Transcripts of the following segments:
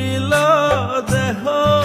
করিল দেহ।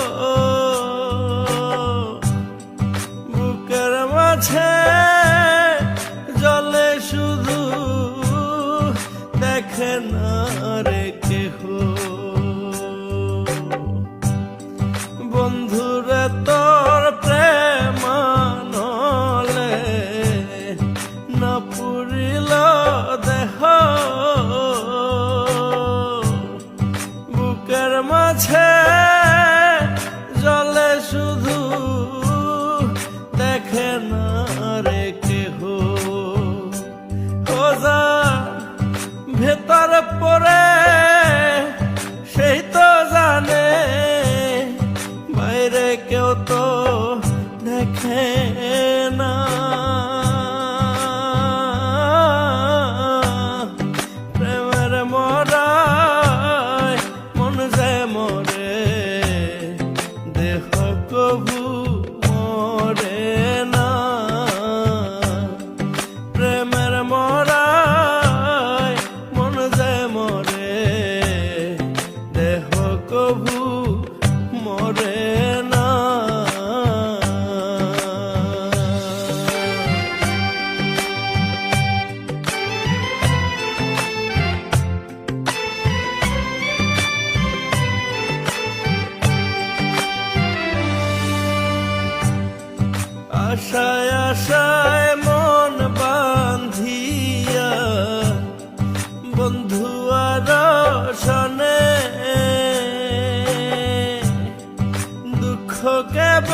কেউ তো দেখে না। প্রেমের মরায় মন যে মরে দেহ কবু আশায় আশায় মন বান্ধিয়া বন্ধু আর সনে দুঃখ কেব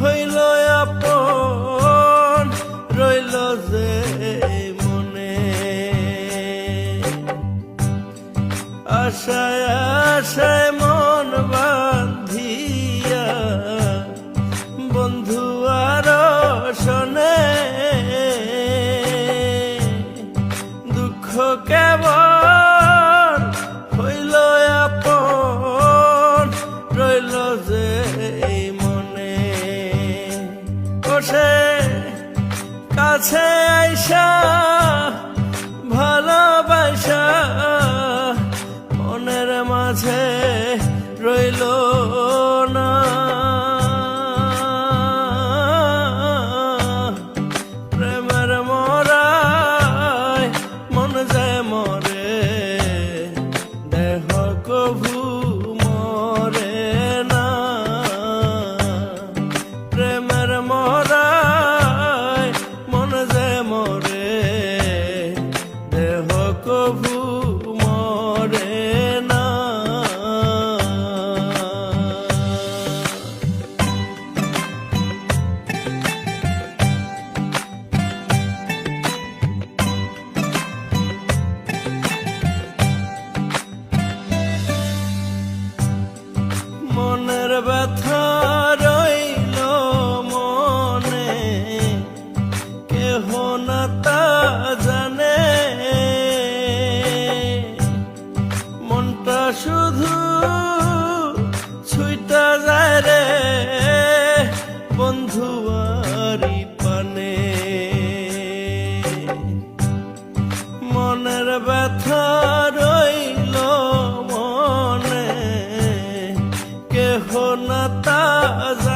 হইল আপন, রইল যে মনে। আশায় আশায় বসে, কাছে আইসা ভালোবাসা, মনের মাঝে রইল না। প্রেমের মরায় মন যায় মরে, দেহ কভু ব্যথা রইল মনে কেহ না তা জানে। না